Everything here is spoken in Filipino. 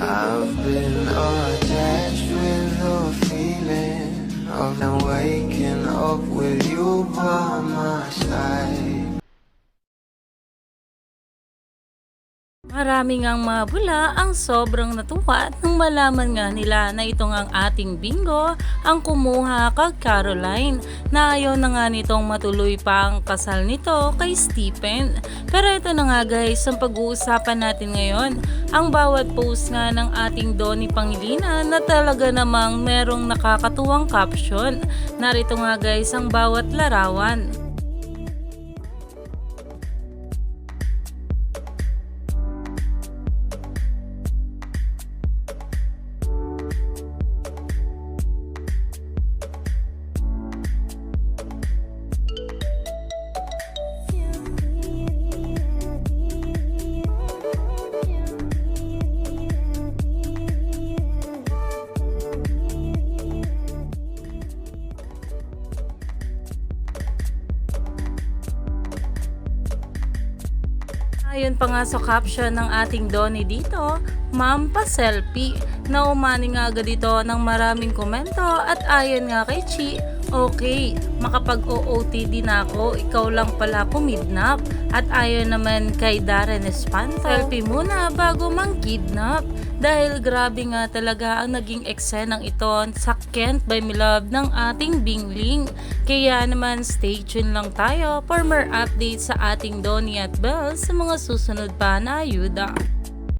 I've been attached with the feeling of now waking up with you by my side. Maraming ang mabula ang sobrang natuwa nang malaman nga nila na ito ang ating bingo ang kumuha kag Caroline na ayaw na nga nitong matuloy pa ang kasal nito kay Stephen. Pero ito na nga guys, ang pag-uusapan natin ngayon, ang bawat post nga ng ating Donnie Pangilinan na talaga namang merong nakakatuwang caption. Narito nga guys ang bawat larawan. Ayon pa nga sa caption ng ating Donnie dito, Ma'am pa selfie. Na umani nga agad ito ng maraming komento at ayon nga kay Chi, okay, makapag-OOTD na ako, ikaw lang pala kumidnap. At ayon naman kay Darren Espanto, selfie muna bago mang kidnap. Dahil grabe nga talaga ang naging eksenang ito sa Kent by Milove ng ating Bingling. Kaya naman stay tuned lang tayo for more updates sa ating Donnie at Belle sa mga susunod pa na ayuda.